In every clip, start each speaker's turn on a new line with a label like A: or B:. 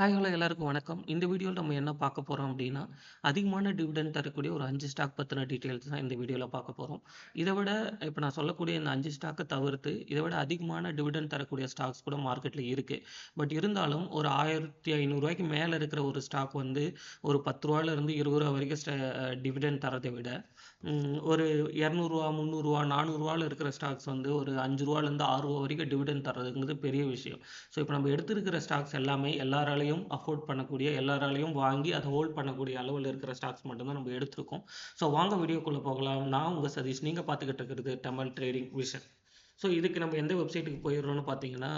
A: Hi hello எல்லாருக்கும் வணக்கம். இந்த வீடியோவில் நம்ம என்ன பார்க்க போகிறோம் அப்படின்னா அதிகமான டிவிடெண்ட் தரக்கூடிய ஒரு அஞ்சு ஸ்டாக் பற்றின டீட்டெயில்ஸ் தான் இந்த வீடியோவில் பார்க்க போகிறோம் இதை விட இப்போ நான் சொல்லக்கூடிய இந்த அஞ்சு ஸ்டாக்கை தவிர்த்து இதை விட அதிகமான டிவிடெண்ட் தரக்கூடிய ஸ்டாக்ஸ் கூட மார்க்கெட்டில் இருக்குது பட் இருந்தாலும் ஒரு ஆயிரத்தி ஐநூறுரூவாய்க்கு மேலே இருக்கிற ஒரு ஸ்டாக் வந்து ஒரு பத்து ரூபாயிலேருந்து இருபது ரூபா வரைக்கும் டிவிடெண்ட் தரதை விட ஒரு இரநூறுவா முந்நூறுரூவா நானூறுரூவால இருக்கிற ஸ்டாக்ஸ் வந்து ஒரு அஞ்சு ரூபாலேருந்து ஆறு ரூபா வரைக்கும் டிவிடன் தரதுங்கிறது பெரிய விஷயம். ஸோ இப்போ நம்ம எடுத்திருக்கிற ஸ்டாக்ஸ் எல்லாமே எல்லாராலையும் அஃபோர்ட் பண்ணக்கூடிய எல்லாராலையும் வாங்கி அதை ஹோல்ட் பண்ணக்கூடிய அளவில் இருக்கிற ஸ்டாக்ஸ் மட்டும்தான் நம்ம எடுத்திருக்கோம். ஸோ வாங்க வீடியோக்குள்ளே போகலாம். நான் உங்கள் சதீஷ். நீங்கள் பார்த்துக்கிட்டு இருக்கிறது டமல் ட்ரேடிங் விஷன் ஸோ இதுக்கு நம்ம எந்த வெப்சைட்டுக்கு போயிடுறோம்னு பார்த்தீங்கன்னா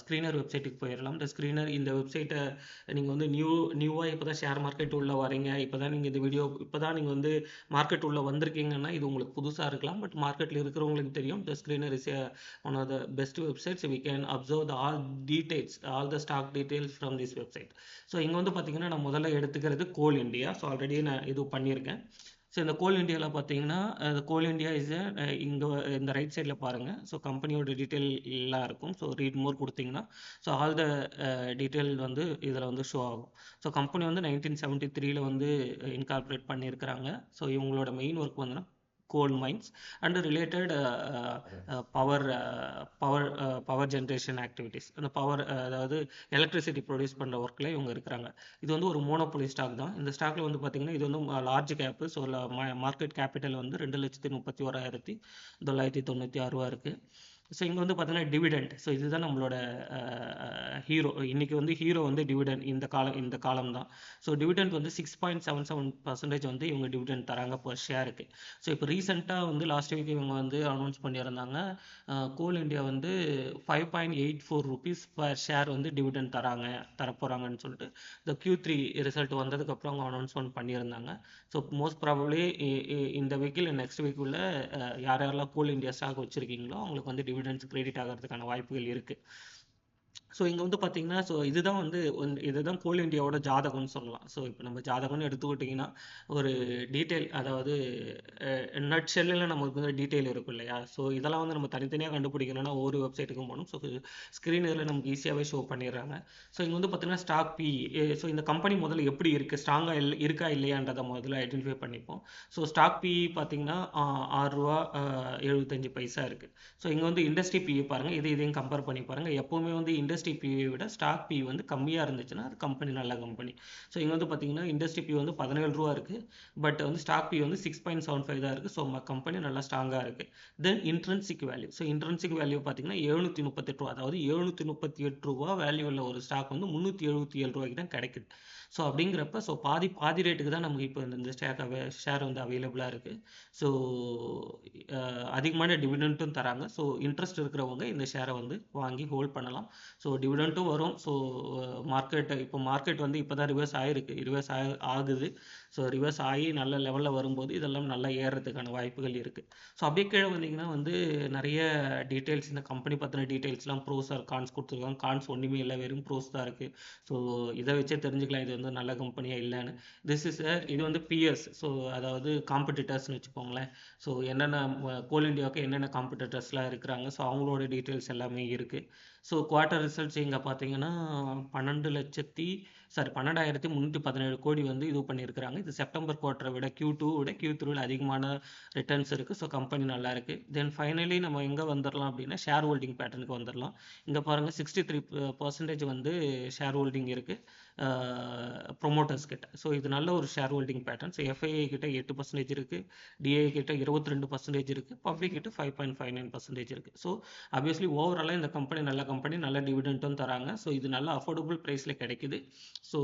A: ஸ்க்ரீனர் வெப்சைட்டுக்கு போயிடலாம். இந்த ஸ்க்ரீனர் இந்த வெப்சைட்டை நீங்கள் வந்து நியூ நியூவாக இப்போ தான் ஷேர் மார்க்கெட் உள்ளே வரீங்க. இப்போ தான் நீங்கள் இந்த வீடியோ இப்போ தான் நீங்கள் வந்து மார்க்கெட் உள்ளே வந்திருக்கீங்கன்னா இது உங்களுக்கு புதுசாக இருக்கலாம். பட் மார்க்கெட்டில் இருக்கிறவங்களுக்கு தெரியும் the Screener is one of the best websites we can observe the all details all the stock details from this website so இங்கே வந்து பார்த்தீங்கன்னா நான் முதல்ல எடுத்துக்கிறது கோல் இந்தியா ஸோ ஆல்ரெடி நான் இது பண்ணியிருக்கேன். ஸோ இந்த கோல் இந்தியாவில் பார்த்தீங்கன்னா இந்த கோல் இந்தியா இஸ் இங்கே இந்த ரைட் சைடில் பாருங்கள் ஸோ கம்பெனியோட டீட்டெயில் எல்லாம் இருக்கும். ஸோ ரீட் மோர் கொடுத்தீங்கன்னா ஸோ ஆல் த டீட்டெயில் வந்து இதில் வந்து ஷோ ஆகும். ஸோ கம்பெனி வந்து நைன்டீன் செவன்ட்டி த்ரீல வந்து இன்கார்பரேட் பண்ணியிருக்கிறாங்க ஸோ இவங்களோட மெயின் ஒர்க் வந்துன்னா coal mines and related power power power generation activities அந்த பவர் அதாவது எலக்ட்ரிசிட்டி ப்ரொடியூஸ் பண்ணுற ஒர்க்கில் இவங்க இருக்கிறாங்க. இது வந்து ஒரு மோனோபொலி ஸ்டாக் தான். இந்த ஸ்டாக்ல வந்து பார்த்தீங்கன்னா இது வந்து large cap so market capital வந்து ரெண்டு லட்சத்தி முப்பத்தி ஓராயிரத்தி தொள்ளாயிரத்தி தொண்ணூற்றி ஆறு ரூபா இருக்குது ஸோ இங்கே வந்து பார்த்தீங்கன்னா டிவிடெண்ட் ஸோ இதுதான் நம்மளோட ஹீரோ இன்றைக்கி வந்து ஹீரோ வந்து டிவிடெண்ட் இந்த காலம் இந்த காலம் தான் ஸோ டிவிடெண்ட் வந்து six point seven seven percentage வந்து இவங்க டிவிடெண்ட் தராங்க பர் ஷேருக்கு ஸோ இப்போ ரீசெண்டாக வந்து லாஸ்ட் வீக் இவங்க வந்து அனௌன்ஸ் பண்ணியிருந்தாங்க. கோல் இந்தியா வந்து five point eight four rupees per share வந்து டிவிடெண்ட் தராங்க தரப்போகிறாங்கன்னு சொல்லிட்டு இந்த க்யூ த்ரீ ரிசல்ட் வந்ததுக்கப்புறம் அவங்க அனௌன்ஸ்மெண்ட் பண்ணியிருந்தாங்க. ஸோ மோஸ்ட் ப்ராபப்ளி இந்த வீக்கில் நெக்ஸ்ட் வீக்குள்ள யார் யாரெல்லாம் கோல் இண்டியா ஸ்டாக் வச்சுருக்கீங்களோ அவங்களுக்கு வந்து டிவிடெண்ட்ஸ் கிரெடிட் ஆகிறதுக்கான வாய்ப்புகள் இருக்குது ஸோ இங்கே வந்து பார்த்தீங்கன்னா ஸோ இதுதான் வந்து ஒன்- இதுதான் கோல் இண்டியாவோட ஜாதகம்னு சொல்லலாம். ஸோ இப்போ நம்ம ஜாதகம்னு எடுத்துக்கிட்டிங்கன்னா ஒரு டீட்டெயில் அதாவது நட் செல்லில் நமக்கு வந்து டீட்டெயில் இருக்கும் இல்லையா? ஸோ இதெல்லாம் வந்து நம்ம தனித்தனியாக கண்டுபிடிக்கணும்னா ஒவ்வொரு வெப்சைட்டுக்கும் போகணும். ஸோ ஸ்க்ரீனில் நமக்கு ஈஸியாகவே ஷோ பண்ணிடுறாங்க. ஸோ இங்கே வந்து பார்த்தீங்கன்னா ஸ்டாக் பி ஸோ இந்த கம்பெனி முதல்ல எப்படி இருக்குது ஸ்ட்ராங்காக இல்லை இருக்கா இல்லையான்றதை முதல்ல ஐடென்டிஃபை பண்ணிப்போம். ஸோ ஸ்டாக் பி பார்த்தீங்கன்னா ஆறுரூவா எழுபத்தஞ்சு பைசா இருக்குது ஸோ இங்கே வந்து இண்டஸ்ட்ரி பி பாருங்கள் இது இதையும் கம்பேர் பண்ணி பாருங்கள் எப்போவுமே வந்து இண்டஸ்ட்ரி பியை விட ஸ்டாக் பி வந்து கம்மியாக இருந்துச்சுன்னா அது கம்பெனி நல்ல கம்பெனி ஸோ இங்கே வந்து பார்த்தீங்கன்னா இண்டஸ்ட்ரி பி வந்து பதினேழு ரூபா இருக்குது பட் வந்து ஸ்டாக் பி வந்து சிக்ஸ் பாயிண்ட் செவன் ஃபைவ் தான் இருக்குது ஸோ கம்பெனி நல்லா ஸ்ட்ராங்காக இருக்குது then intrinsic value so intrinsic value பார்த்தீங்கன்னா எழுநூற்றி முப்பத்தெட்டு ரூபா. அதாவது எழுநூற்றி முப்பத்தி எட்டு ரூபா வேல்யூ உள்ள ஒரு ஸ்டாக் வந்து முந்நூற்றி எழுபத்தி ஏழு ரூபாய்க்கு தான் கிடைக்குது. ஸோ அப்படிங்கிறப்ப ஸோ பாதி பாதி ரேட்டுக்கு தான் நமக்கு இப்போ இந்த ஸ்டேக் ஷேர் வந்து அவைலபிளாக இருக்குது ஸோ அதிகமான டிவிடெண்ட்டும் தராங்க. ஸோ இன்ட்ரெஸ்ட் இருக்கிறவங்க இந்த ஷேரை வந்து வாங்கி ஹோல்ட் பண்ணலாம். ஸோ டிவிடெண்ட்டும் வரும். ஸோ மார்க்கெட் இப்போ மார்க்கெட் வந்து இப்போ தான் ரிவர்ஸ் ஆகிருக்கு ரிவர்ஸ் ஆக ஆகுது. ஸோ ரிவர்ஸ் ஆகி நல்ல லெவலில் வரும்போது இதெல்லாம் நல்லா ஏறுறதுக்கான வாய்ப்புகள் இருக்குது ஸோ அப்படியே கீழே வந்தீங்கன்னா வந்து நிறைய டீட்டெயில்ஸ் இந்த கம்பெனி பற்றின டீட்டெயில்ஸ்லாம் ப்ரோஸ் ஆர் கான்ஸ் கொடுத்துருக்காங்க. கான்ஸ் ஒன்றுமே இல்லை. வெறும் ப்ரோஸ் தான் இருக்குது ஸோ இதை வச்சே தெரிஞ்சுக்கலாம். இது வந்து நல்ல கம்பெனியாக இல்லைன்னு. திஸ் இஸ் இது வந்து பிஎஸ் ஸோ அதாவது காம்படிட்டர்ஸ்னு வச்சுக்கோங்களேன். ஸோ என்னென்ன கோல் இந்தியாவுக்கு என்னென்ன காம்படிட்டர்ஸ்லாம் இருக்கிறாங்க? ஸோ அவங்களோட டீட்டெயில்ஸ் எல்லாமே இருக்குது ஸோ குவார்ட்டர் ரிசல்ட்ஸ் இங்கே பார்த்தீங்கன்னா பன்னெண்டு லட்சத்தி சாரி பன்னெண்டாயிரத்தி முந்நூற்றி பதினேழு கோடி வந்து இது பண்ணியிருக்கிறாங்க. இது செப்டம்பர் குவார்ட்டரை விட கியூ டூ விட கியூ த்ரீவில் அதிகமான ரிட்டர்ன்ஸ் இருக்குது ஸோ கம்பெனி நல்லா இருக்குது தென் ஃபைனலி நம்ம எங்கே வந்துடலாம் அப்படின்னா ஷேர் ஹோல்டிங் பேட்டர்னுக்கு வந்துடலாம் இங்கே பாருங்கள் சிக்ஸ்டி த்ரீ பர்சன்டேஜ் வந்து ஷேர் ஹோல்டிங் இருக்குது ப்ரொமோட்டர்ஸ் கிட்ட. ஸோ இது நல்ல ஒரு share holding pattern so FIA கிட்ட எட்டு பர்சன்டேஜ் இருக்குது டிஏ கிட்ட இருபத்தி ரெண்டு பர்சன்டேஜ் இருக்குது பப்ளிக் கிட்ட five point five nine percentage இருக்குது ஸோ ஆப்வியஸ்லி ஓவராலாக இந்த கம்பெனி நல்ல கம்பெனி நல்ல டிவிடெண்ட்டும் தராங்க. ஸோ இது நல்ல அஃபோர்டபுள் ப்ரைஸில் கிடைக்குது. ஸோ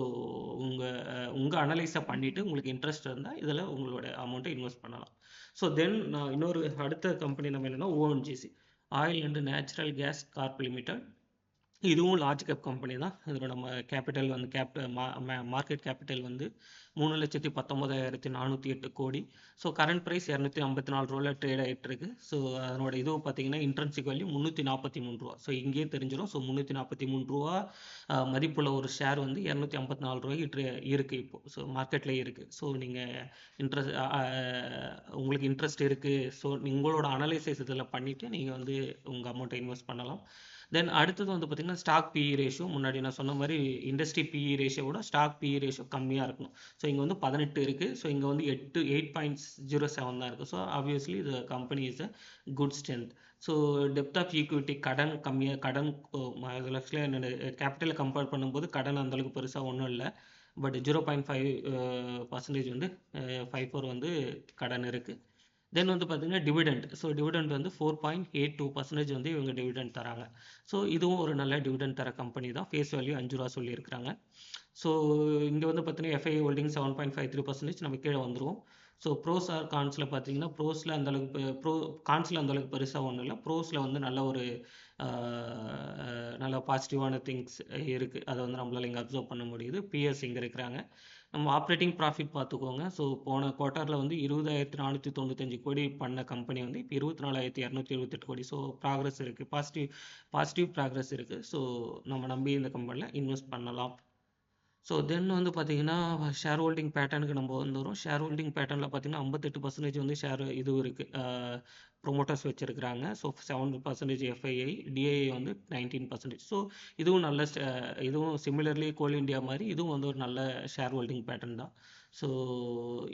A: உங்கள் உங்கள் அனலைஸை பண்ணிவிட்டு உங்களுக்கு இன்ட்ரெஸ்ட் இருந்தால் இதில் உங்களோட அமௌண்ட்டை இன்வெஸ்ட் பண்ணலாம். ஸோ தென் நான் இன்னொரு அடுத்த கம்பெனி நம்ம என்னென்னா ONGC Oil and Natural Gas Corp Limited இதுவும் லார்ஜ் கேப் கம்பெனி தான். இதோட நம்ம கேபிட்டல் வந்து கேப் மார்க்கெட் கேபிட்டல் வந்து மூணு லட்சத்தி பத்தொம்பதாயிரத்தி நானூற்றி எட்டு கோடி. ஸோ கரண்ட் ப்ரைஸ் இரநூத்தி ஐம்பத்தி நாலு ரூபாயில் ட்ரேட் ஆகிட்டு இருக்கு. ஸோ அதனோட இது பார்த்தீங்கன்னா இன்ட்ரன்சிக் வேல்யூ முந்நூற்றி நாற்பத்தி மூணு ரூபா. ஸோ இங்கேயே தெரிஞ்சிடும் ஸோ முந்நூற்றி நாற்பத்தி மூணு ரூபா மதிப்புள்ள ஒரு ஷேர் வந்து இரநூத்தி ஐம்பத்தி நாலு ரூபாய்க்கு ட்ரே இருக்குது இப்போது ஸோ மார்க்கெட்லேயே இருக்குது ஸோ நீங்கள் இன்ட்ரெஸ்ட் உங்களுக்கு இன்ட்ரெஸ்ட் இருக்குது ஸோ உங்களோட அனலைசிஸ் இதில் பண்ணிவிட்டு நீங்கள் வந்து உங்கள் அமௌண்ட்டை இன்வெஸ்ட் பண்ணலாம். தென் அடுத்தது வந்து பார்த்தீங்கன்னா ஸ்டாக் பிஇ ரேஷியோ முன்னாடி நான் சொன்ன மாதிரி இண்டஸ்ட்ரி பிஇ ரேஷியோட ஸ்டாக் பிஇ ரேஷியோ கம்மியாக இருக்கணும். ஸோ இங்கே வந்து பதினெட்டு இருக்குது ஸோ இங்கே வந்து எட்டு எயிட் பாயிண்ட் ஜீரோ செவன் தான் இருக்குது ஸோ ஆப்வியஸ்லி இது company is a good strength so depth of equity கடன் கம்மியாக கடன் ஆக்சுவலாக என்னோட கேபிட்டலை கம்பேர் பண்ணும்போது கடன் அந்தளவுக்கு பெருசாக ஒன்றும் இல்லை. But zero point five percentage வந்து ஃபைவ் ஃபோர் வந்து கடன் இருக்குது தென் வந்து பார்த்தீங்கன்னா டிவிடெண்ட் ஸோ டிவிடெண்ட் வந்து four point eight two percentage வந்து இவங்க டிவிடெண்ட் தராங்க. ஸோ இதுவும் ஒரு நல்ல டிவிடெண்ட் தர கம்பெனி தான். ஃபேஸ் வேல்யூ அஞ்சு ரூபா சொல்லியிருக்கிறாங்க. ஸோ இங்கே வந்து பார்த்தீங்கன்னா FI holding seven point five three percentage நம்ம கீழே வந்துடுவோம் ஸோ ப்ரோஸ் ஆர் கான்ஸில் பார்த்தீங்கன்னா ப்ரோஸில் அந்தளவுக்கு ப்ரோ கான்ஸில் அந்தளவுக்கு பெருசாக ஒன்றும் இல்லை. ப்ரோஸில் வந்து நல்ல ஒரு நல்ல பாசிட்டிவான திங்ஸ் இருக்குது அதை வந்து நம்மளால் இங்கே அப்சர்வ் பண்ண முடியுது. பிஎஸ் இங்கே இருக்கிறாங்க. நம்ம ஆப்ரேட்டிங் ப்ராஃபிட் பார்த்துக்கோங்க. ஸோ போன குவார்ட்டரில் வந்து இருபதாயிரத்தி நானூற்றி தொண்ணூத்தஞ்சு கோடி பண்ண கம்பெனி வந்து இப்போ இருபத்தி நாலாயிரத்தி இரநூத்தி எழுபத்தெட்டு கோடி. ஸோ ப்ராக்ரஸ் இருக்குது பாசிட்டிவ் பாசிட்டிவ் ப்ராக்ரஸ் இருக்குது ஸோ நம்ம நம்பி இந்த கம்பெனியில் இன்வெஸ்ட் பண்ணலாம். ஸோ தென் வந்து பார்த்தீங்கன்னா ஷேர் ஹோல்டிங் பேட்டர்னுக்கு நம்ம வந்துடும் ஷேர் ஹோல்டிங் பேட்டர்னில் பார்த்தீங்கன்னா ஐம்பத்தெட்டு பர்சன்டேஜ் வந்து ஷேர் இது இருக்குது ப்ரொமோட்டர்ஸ் வச்சுருக்கிறாங்க. So seven percentage FII DII வந்து நைன்டீன் பர்சன்டேஜ் ஸோ இதுவும் நல்ல இதுவும் சிமிலர்லி கோல் இந்தியா மாதிரி இதுவும் வந்து ஒரு நல்ல ஷேர் ஹோல்டிங் பேட்டர்ன் தான். ஸோ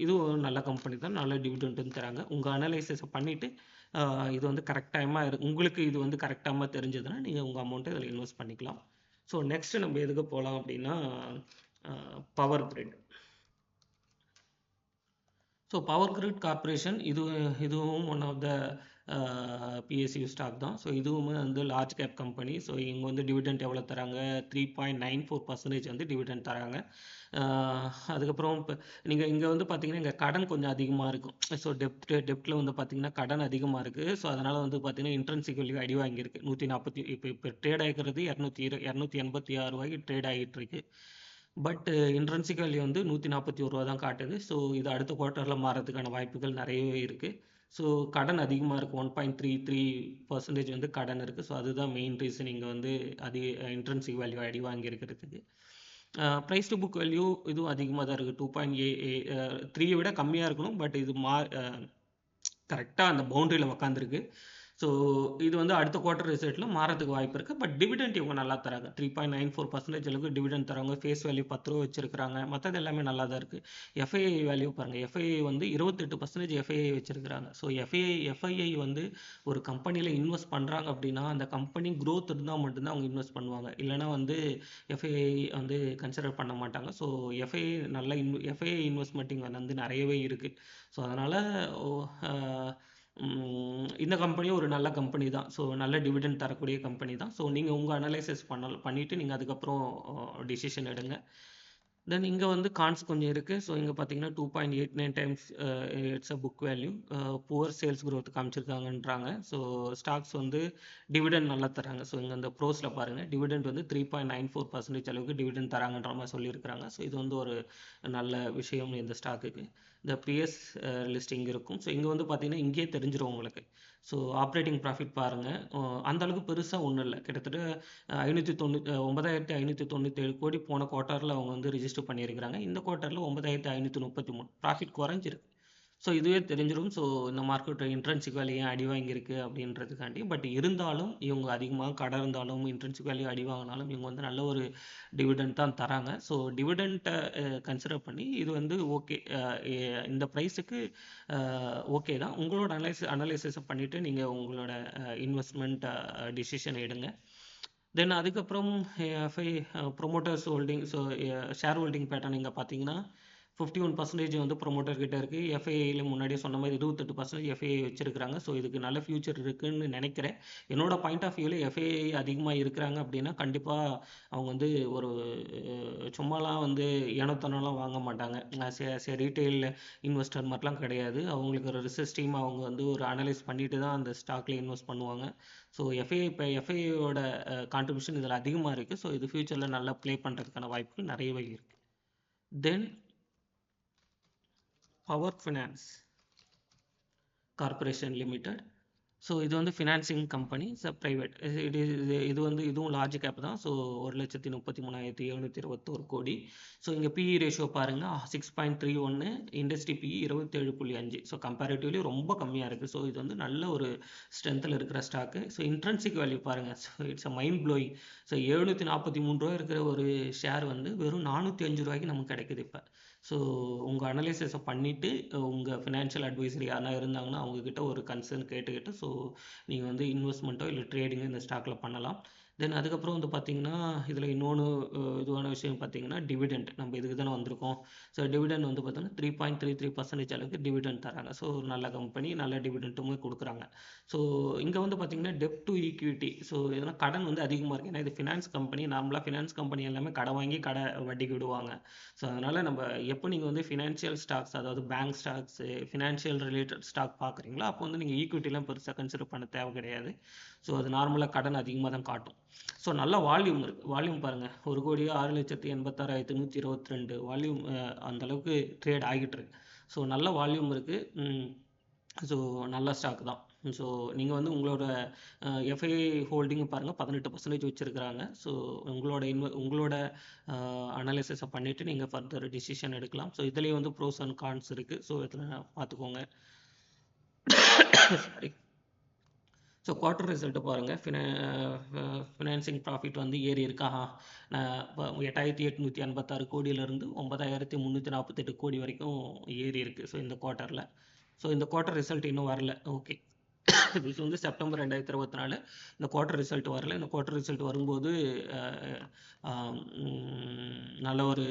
A: இதுவும் நல்ல கம்பெனி தான். நல்ல டிவிடெண்ட்டும் தராங்க. உங்கள் அனலைசிஸை பண்ணிவிட்டு இது வந்து கரெக்ட் டைமாக இருக்கு உங்களுக்கு இது வந்து கரெக்டாக தெரிஞ்சதுன்னா நீங்கள் உங்கள் அமௌண்ட்டை இதில் இன்வெஸ்ட் பண்ணிக்கலாம். ஸோ நெக்ஸ்ட் நம்ம எதுக்கு போகலாம் அப்படின்னா Power Grid so Power Grid Corporation இது இதுவும் one of the PSU stock தான். ஸோ இதுவுமே வந்து லார்ஜ் கேப் கம்பெனி ஸோ இவங்க வந்து டிவிடெண்ட் எவ்வளோ தராங்க? Three point nine four percentage வந்து டிவிடெண்ட் தராங்க. அதுக்கப்புறம் இப்போ நீங்கள் இங்கே வந்து பார்த்தீங்கன்னா இங்கே கடன் கொஞ்சம் அதிகமாக இருக்கும். ஸோ டெப்ட் டெப்ட்டில் வந்து பார்த்தீங்கன்னா கடன் அதிகமாக இருக்குது ஸோ அதனால் வந்து பார்த்தீங்கன்னா இன்ட்ரன்சிக் வேல்யூ அடி வாங்கியிருக்கு. நூற்றி நாற்பத்தி இப்போ இப்போ ட்ரேட் ஆகிக்கிறது இரநூத்தி இரு இரநூத்தி எண்பத்தி ஆறு ரூபாய்க்கு ட்ரேட் ஆகிட்டு இருக்கு பட் இன்ட்ரன்சிக் வேல்யூ வந்து நூற்றி நாற்பத்தி ஒரு ரூபா தான் காட்டுது. ஸோ இது அடுத்த குவார்ட்டரில் மாறதுக்கான வாய்ப்புகள் நிறையவே இருக்குது ஸோ கடன் அதிகமாக இருக்குது one point three three percentage வந்து கடன் இருக்குது ஸோ அதுதான் மெயின் ரீசன் இங்கே வந்து அதிக இன்ட்ரன்சிக் வேல்யூ அடி வாங்கியிருக்கிறதுக்கு. ப்ரைஸ் டு புக் வேல்யூ இதுவும் அதிகமாக தான் இருக்குது டூ பாயிண்ட் ஏ த்ரீயை விட கம்மியாக இருக்கணும். பட் இது மா கரெக்டாக அந்த பவுண்டரியில் உக்காந்துருக்கு. ஸோ இது வந்து அடுத்த குவார்ட்டர் ரிசல்ட்டில் மாறதுக்கு வாய்ப்பு இருக்குது பட் டிவிடெண்ட் இவங்க நல்லா தராங்க. Three point nine four percentage அளவுக்கு டிவிடெண்ட் தராங்க ஃபேஸ் வேல்யூ பத்து ரூபா வச்சிருக்காங்க மற்றது எல்லாமே நல்லா தான் இருக்குது எஃப்ஐஐ வேல்யூ பாருங்கள் எஃப்ஐஐ வந்து இருபத்தெட்டு பர்சன்டேஜ் எஃப்ஐஐ வச்சிருக்கிறாங்க. ஸோ எஃப்ஐஐ எஃப்ஐஐ வந்து ஒரு கம்பெனியில் இன்வெஸ்ட் பண்ணுறாங்க அப்படின்னா அந்த கம்பெனி க்ரோத் இருந்தால் மட்டும்தான் அவங்க இன்வெஸ்ட் பண்ணுவாங்க. இல்லைனா வந்து எஃப்ஐஐ வந்து கன்சிடர் பண்ண மாட்டாங்க. ஸோ எஃப்ஐஐ நல்ல இன் எஃப்ஐஐ இன்வெஸ்ட்மெண்ட் இங்கே வந்து நிறையவே இருக்குது ஸோ அதனால் இந்த கம்பெனியும் ஒரு நல்ல கம்பெனி தான். ஸோ நல்ல டிவிடெண்ட் தரக்கூடிய கம்பெனி தான். ஸோ நீங்கள் உங்கள் அனலைசிஸ் பண்ண பண்ணிவிட்டு நீங்கள் அதுக்கப்புறம் டிசிஷன் எடுங்க. தென் இங்கே வந்து கான்ஸ் கொஞ்சம் இருக்குது ஸோ இங்கே பார்த்தீங்கன்னா two point eight nine times it's a book value poor sales growth காமிச்சிருக்காங்கன்றாங்க. So stocks வந்து டிவிடெண்ட் நல்லா தராங்க. ஸோ இங்கே அந்த ப்ரோஸில் பாருங்கள் டிவிடெண்ட் வந்து three point nine four percentage அளவுக்கு டிவிடெண்ட் தராங்கன்ற மாதிரி சொல்லியிருக்கிறாங்க. ஸோ இது வந்து ஒரு நல்ல விஷயம் இந்த ஸ்டாக்குக்கு இந்த பிஎஸ் இங்கே இருக்கும். ஸோ இங்கே வந்து பார்த்தீங்கன்னா இங்கேயே தெரிஞ்சிடும் உங்களுக்கு. ஸோ ஆப்ரேட்டிங் ப்ராஃபிட் பாருங்கள் அந்தளவுக்கு பெருசாக ஒன்றும் இல்லை. கிட்டத்தட்ட ஐநூற்றி தொண்ணூற்றி ஒன்பதாயிரத்தி ஐநூற்றி தொண்ணூற்றேழு கோடி போன குவார்ட்டரில் அவங்க வந்து ரிஜிஸ்டர் பண்ணியிருக்கிறாங்க. இந்த குவார்ட்டரில் ஒன்பதாயிரத்தி ஐநூற்றி முப்பத்தி மூணு. ப்ராஃபிட் குறைஞ்சிருக்கு. ஸோ இதுவே தெரிஞ்சிடும் ஸோ இந்த மார்க்கெட் இன்ட்ரன்சிக் வேல்யூ ஏன் அடி வாங்கியிருக்கு அப்படின்றதுக்காண்டி பட் இருந்தாலும் இவங்க அதிகமாக கடை இருந்தாலும் இன்ட்ரென்சிக் வேல்யூ அடி வாங்கினாலும் இவங்க வந்து நல்ல ஒரு டிவிடெண்ட் தான் தராங்க. ஸோ டிவிடெண்ட்டை கன்சிடர் பண்ணி இது வந்து ஓகே இந்த ப்ரைஸுக்கு ஓகே தான். உங்களோட அனலைஸ் அனலைசிஸை பண்ணிவிட்டு நீங்கள் உங்களோட இன்வெஸ்ட்மெண்ட் டிசிஷன் எடுங்க. தென் அதுக்கப்புறம் FI promoters holding so share holding pattern இங்கே பார்த்தீங்கன்னா ஃபிஃப்டி ஒன் பர்சன்டேஜ் வந்து ப்ரொமோட்டர் கிட்ட இருக்குது எஃப்ஐஐல முன்னாடியே சொன்ன மாதிரி இருபத்தெட்டு பர்சன்டேஜ் எஃப்ஐஏ வச்சிருக்காங்க ஸோ இதுக்கு நல்ல ஃபியூச்சர் இருக்குன்னு நினைக்கிறேன். என்னோட பாயிண்ட் ஆஃப் வியூவில் எஃப்ஐஏ அதிகமாக இருக்கிறாங்க அப்படின்னா கண்டிப்பாக அவங்க வந்து ஒரு சும்மாலாம் வந்து இனத்தனம்லாம் வாங்க மாட்டாங்க. சரி ரீட்டைல் இன்வெஸ்டர் மாதிரிலாம் கிடையாது. அவங்களுக்கு ஒரு ரிசர்ச் டீம் அவங்க வந்து ஒரு அனலைஸ் பண்ணிட்டு தான் அந்த ஸ்டாக்ல இன்வெஸ்ட் பண்ணுவாங்க. ஸோ எஃப்ஐ இப்போ எஃப்ஐயோட கான்ட்ரிபியூஷன் இதில் அதிகமாக இருக்குது ஸோ இது ஃபியூச்சரில் நல்லா ப்ளே பண்ணுறதுக்கான வாய்ப்புகள் நிறையவே இருக்குது then Power Finance Corporation Limited so இது வந்து ஃபினான்சிங் கம்பெனி ஸோ ப்ரைவேட் இது இது இது வந்து இதுவும் லார்ஜ் கேப் தான். ஸோ ஒரு லட்சத்தி முப்பத்தி மூணாயிரத்தி எழுநூற்றி இருபத்தோரு கோடி. ஸோ இங்கே பிஇ ரேஷியோ பாருங்கள் சிக்ஸ் பாயிண்ட் த்ரீ ஒன்று இண்டஸ்ட்ரி பிஇ இருபத்தேழு புள்ளி அஞ்சு. ஸோ கம்பேரிட்டிவ்லி ரொம்ப கம்மியாக இருக்குது ஸோ இது வந்து நல்ல ஒரு ஸ்ட்ரென்த்தில் இருக்கிற ஸ்டாக்கு ஸோ இன்ட்ரென்சிக் வேல்யூ பாருங்கள் so it's a mind blowing so எழுநூற்றி நாற்பத்தி மூணு ரூபா இருக்கிற ஒரு ஷேர் வந்து வெறும் நானூற்றி அஞ்சு ரூபாய்க்கு நமக்கு கிடைக்குது இப்போ. ஸோ உங்கள் அனலைசஸை பண்ணிவிட்டு உங்கள் ஃபினான்ஷியல் அட்வைசர் யாரா இருந்தாங்கன்னா அவங்கக்கிட்ட ஒரு கன்சர்ன் கேட்டுக்கிட்டு ஸோ நீங்கள் வந்து இன்வெஸ்ட்மெண்ட்டோ இல்லை ட்ரேடிங்கோ இந்த ஸ்டாக்கில் பண்ணலாம். தென் அதுக்கப்புறம் வந்து பார்த்தீங்கன்னா இதில் இன்னொன்று இதுவான விஷயம் பார்த்தீங்கன்னா டிவிடெண்ட் நம்ம இதுக்கு தானே வந்திருக்கோம். ஸோ டிவிடெண்ட் வந்து பார்த்தீங்கன்னா three point three three percentage அளவுக்கு டிவிடெண்ட் தராங்க. ஸோ ஒரு நல்ல கம்பெனி நல்ல டிவிடெண்ட்டுமே கொடுக்குறாங்க. ஸோ இங்கே வந்து பார்த்தீங்கன்னா டெப் டு ஈக்விட்டி ஸோ இதனா கடன் வந்து அதிகமாக இருக்குது ஏன்னா இது ஃபினான்ஸ் கம்பெனி நார்மலாக ஃபினான்ஸ் கம்பெனி எல்லாமே கடை வாங்கி கடை வட்டிக்கு விடுவாங்க. ஸோ அதனால் நம்ம எப்போ நீங்கள் வந்து ஃபினான்ஷியல் ஸ்டாக்ஸ் அதாவது bank stocks financial related stock பார்க்குறீங்களோ அப்போ வந்து நீங்கள் ஈக்விட்டிலாம் பெருசாக கன்சிடர் பண்ண தேவை கிடையாது. ஸோ அது நார்மலாக கடன் அதிகமாக தான் காட்டும். ஸோ நல்ல வால்யூம் இருக்குது வால்யூம் பாருங்கள் ஒரு கோடியே ஆறு லட்சத்தி எண்பத்தாறாயிரத்தி நூற்றி இருபத்தி ரெண்டு வால்யூம் அந்தளவுக்கு ட்ரேட் ஆகிட்டு இருக்கு. ஸோ நல்ல வால்யூம் இருக்குது ஸோ நல்ல ஸ்டாக் தான். ஸோ நீங்கள் வந்து உங்களோட எஃப்ஐ ஹோல்டிங் பாருங்கள் பதினெட்டு பர்சன்டேஜ் வச்சுருக்கிறாங்க. ஸோ உங்களோட இன்வ உங்களோட அனாலிசிஸை பண்ணிவிட்டு நீங்கள் ஃபர்தர் டிசிஷன் எடுக்கலாம். ஸோ இதுலேயே வந்து ப்ரோஸ் அண்ட் கான்ஸ் இருக்குது ஸோ இதில் பார்த்துக்கோங்க சாரி ஸோ குவார்ட்டர் ரிசல்ட்டு பாருங்கள் ஃபினா ஃபினான்சிங் ப்ராஃபிட் வந்து ஏறி இருக்கா. நான் எட்டாயிரத்தி எட்நூற்றி ஐம்பத்தாறு கோடியிலேருந்து ஒன்பதாயிரத்தி முந்நூற்றி நாற்பத்தெட்டு கோடி வரைக்கும் ஏறி இருக்குது ஸோ இந்த குவார்ட்டரில் ஸோ இந்த குவார்ட்டர் ரிசல்ட் இன்னும் வரல. ஓகே இது வந்து செப்டம்பர் ரெண்டாயிரத்தி இருபத்தி நாலு இந்த குவார்ட்டர் ரிசல்ட் வரல. இந்த குவார்ட்டர் ரிசல்ட் வரும்போது நல்ல ஒரு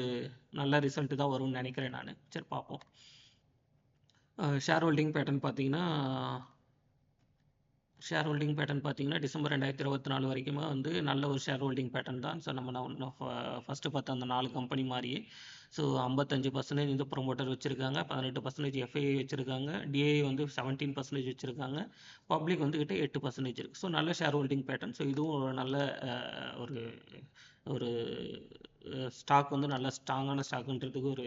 A: நல்ல ரிசல்ட்டு தான் வரும்னு நினைக்கிறேன் நான். சரி பார்ப்போம். ஷேர் ஹோல்டிங் பேட்டர்ன் பார்த்தீங்கன்னா ஷேர் ஹோல்டிங் பேட்டர்ன் பார்த்தீங்கன்னா டிசம்பர் ரெண்டாயிரத்தி இருபத்தி நாலு வரைக்குமே வந்து நல்ல ஒரு ஷேர் ஹோல்டிங் பேட்டர்ன் தான். ஸோ நம்ம நான் ஃபஸ்ட்டு பார்த்த அந்த நாலு கம்பெனி மாதிரியே. ஸோ ஐம்பத்தஞ்சு பர்சன்டேஜ் வந்து ப்ரொமோட்டர் வச்சுருக்காங்க. பதினெட்டு பர்சன்டேஜ் எஃப்ஐ வச்சுருக்காங்க. டிஏ வந்து செவன்டீன் பர்சன்டேஜ் வச்சுருக்காங்க. பப்ளிக் வந்து கிட்ட எட்டு பர்சன்டேஜ் இருக்குது ஸோ நல்ல ஷேர் ஹோல்டிங் பேட்டர்ன் ஸோ இதுவும் ஒரு நல்ல ஒரு ஒரு ஸ்டாக் வந்து நல்ல ஸ்ட்ராங்கான ஸ்டாக்குன்றதுக்கு ஒரு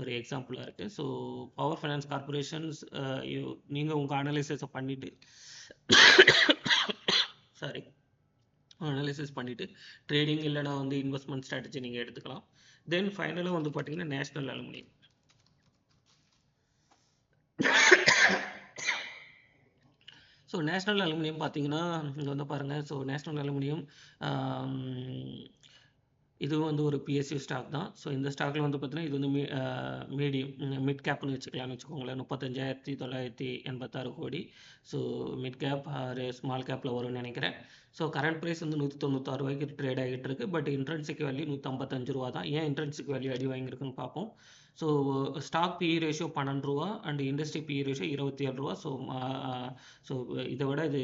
A: ஒரு எக்ஸாம்பிளாக இருக்குது ஸோ பவர் ஃபைனான்ஸ் கார்பரேஷன்ஸ் நீங்கள் உங்கள் அனலைசிஸை பண்ணிவிட்டு சாரி அனாலிசிஸ் பண்ணிவிட்டு ட்ரேடிங் இல்லைனா வந்து இன்வெஸ்ட்மெண்ட் ஸ்ட்ராட்டஜி நீங்கள் எடுத்துக்கலாம். தென் ஃபைனலாக வந்து பார்த்தீங்கன்னா National Aluminium so National Aluminium பார்த்தீங்கன்னா இங்கே வந்து பாருங்கள் ஸோ நேஷ்னல் அலுமினியம் இதுவும் வந்து ஒரு பிஎஸ்சி ஸ்டாக் தான். ஸோ இந்த ஸ்டாக்கில் வந்து பார்த்தீங்கன்னா இது வந்து மீ மீடியம் மிட் கேப்னு வச்சுக்கலாம்னு வச்சுக்கோங்களேன். முப்பத்தஞ்சாயிரத்தி தொள்ளாயிரத்தி எண்பத்தாறு கோடி. ஸோ மிட் கேப் ஒரு ஸ்மால் கேப்பில் வரும்னு நினைக்கிறேன். ஸோ கரண்ட் ப்ரைஸ் வந்து நூற்றி தொண்ணூத்தாறு ரூபாய்க்கு ட்ரேட் ஆகிட்டு இருக்கு. பட் இன்ட்ரன்ஸுக்கு வேல்யூ நூற்றம்பத்தஞ்சு ரூபா தான். ஏன் இன்ட்ரன்ஸுக்கு வேல்யூ அடி வாங்கியிருக்குன்னு பார்ப்போம் ஸோ ஸ்டாக் பிஇ ரேஷியோ பன்னெண்டு ரூபா அண்ட் இண்டஸ்ட்ரி பிஇ ரேஷியோ இருபத்தி ஏழு ரூபா. ஸோ ஸோ இதை விட இது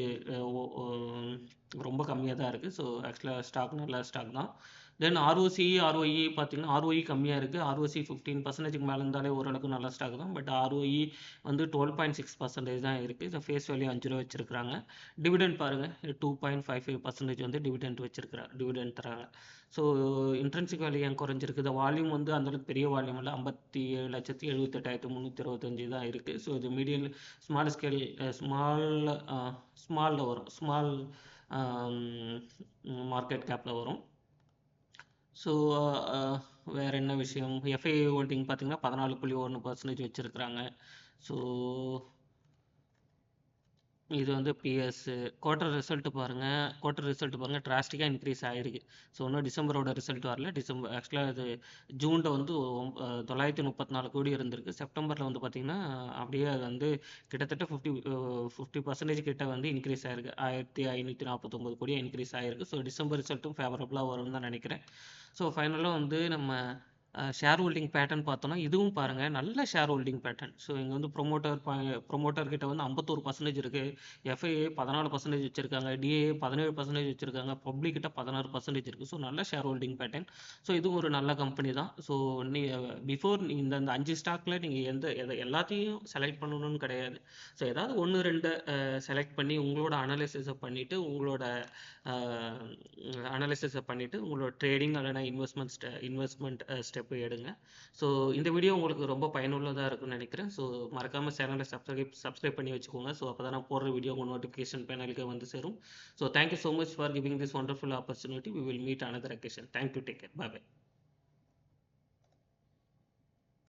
A: ரொம்ப கம்மியாக தான் இருக்குது ஸோ ஆக்சுவலாக ஸ்டாக் நல்ல ஸ்டாக் தான். தென் ஆர்ஓசி ஆர்ஓஇ பார்த்தீங்கன்னா ஆர்ஓஇ கம்மியாக இருக்குது ஆர்ஓசி ஃபிஃப்டீன் பர்சன்டேஜ்க்கு மேலே இருந்தாலே ஓரளவுக்கு நல்ல ஸ்டாக் தான். பட் ஆர்ஓஇ வந்து டுவெல் பாயிண்ட் சிக்ஸ் பர்சன்டேஜ் தான் இருக்குது இந்த ஃபேஸ் வேல்யூ அஞ்சு ரூபா வச்சிருக்காங்க டிவிடெண்ட் பாருங்கள் two point five five percentage வந்து டிவிடெண்ட் வச்சிருக்கிறாங்க டிவிடெண்ட் தராங்க. ஸோ இன்ட்ரென்சிக் வேல்யூ ஏன் குறைஞ்சிருக்கு? இந்த வால்யூம் வந்து அந்தளவுக்கு பெரிய வால்யூம் இல்லை. ஐம்பத்தி ஏழு லட்சத்தி எழுபத்தெட்டாயிரத்தி முந்நூற்றி இருபத்தஞ்சி தான் இருக்குது ஸோ இது மீடியம் ஸ்மால் ஸ்கேல் ஸ்மால் ஸ்மாலில் வரும். ஸ்மால் மார்க்கெட் கேப்பில் வரும். ஸோ uh, uh, வேறு என்ன விஷயம்? எஃப்ஐ ஓட்டிங் பார்த்தீங்கன்னா பதினாலு புள்ளி ஒன்று பர்சன்டேஜ் வச்சுருக்குறாங்க. ஸோ இது வந்து பிஎஸ் குவார்ட்டர் ரிசல்ட் பாருங்கள் குவார்ட்டர் ரிசல்ட் பாருங்கள் டிராஸ்டிக்காக இன்க்ரீஸ் ஆகிருக்கு ஸோ இன்னும் டிசம்பரோட ரிசல்ட் வரல. டிசம்பர் ஆக்சுவலாக அது ஜூனில் வந்து தொள்ளாயிரத்தி முப்பத்தி நாலு கோடி இருந்திருக்கு. செப்டம்பரில் வந்து பார்த்திங்கன்னா அப்படியே அது வந்து கிட்டத்தட்ட ஃபிஃப்டி ஃபிஃப்டி பர்சன்டேஜ் கிட்ட வந்து இன்க்ரீஸ் ஆயிருக்கு. ஆயிரத்தி ஐநூற்றி நாற்பத்தொம்பது கோடியாக இன்க்ரீஸ் ஆகிருக்கு ஸோ டிசம்பர் ரிசல்ட்டும் ஃபேவரபுளாக வரும்னு தான் நினைக்கிறேன். ஸோ ஃபைனலாக வந்து நம்ம ஷேர் ஹோல்டிங் பேட்டர்ன் பார்த்தோன்னா இதுவும் பாருங்கள் நல்ல ஷேர் ஹோல்டிங் பேட்டர்ன் ஸோ இங்கே வந்து ப்ரொமோட்டர் ப்ரொமோட்டர் கிட்ட வந்து ஐம்பத்தோரு பர்சன்டேஜ் இருக்குது எஃப்ஐஏ பதினாலு பர்சன்டேஜ் வச்சுருக்காங்க. டிஏ பதினேழு பர்சன்டேஜ் வச்சுருக்காங்க. பப்ளிக் கிட்ட பதினாறு பர்சன்டேஜ் இருக்குது ஸோ நல்ல ஷேர் ஹோல்டிங் பேட்டர்ன் ஸோ இதுவும் ஒரு நல்ல கம்பெனி தான். ஸோ நீ பிஃபோர் இந்த இந்த அஞ்சு ஸ்டாக்கில் நீங்கள் எந்த எதை எல்லாத்தையும் செலக்ட் பண்ணணும்னு கிடையாது. ஸோ ஏதாவது ஒன்று ரெண்டு செலக்ட் பண்ணி உங்களோட அனாலிசிஸை பண்ணிவிட்டு உங்களோட அனாலிசிஸை பண்ணிவிட்டு உங்களோட ட்ரேடிங் இல்லைனா இன்வெஸ்ட்மெண்ட் இன்வெஸ்ட்மெண்ட் ஸ்டெப்பு எடுங்க. ஸோ இந்த வீடியோ உங்களுக்கு ரொம்ப பயனுள்ளதாக இருக்கும்னு நினைக்கிறேன். ஸோ மறக்காமல் சேனலை சப்ஸ்கிரைப் சப்ஸ்கிரைப் பண்ணி வச்சுக்கோங்க. ஸோ அப்போ தான் நான் போடுற வீடியோ உங்கள் நோட்டிஃபிகேஷன் பேனலுக்கு வந்து சேரும். So thank you so much for giving this wonderful opportunity we will meet another occasion thank you take care bye bye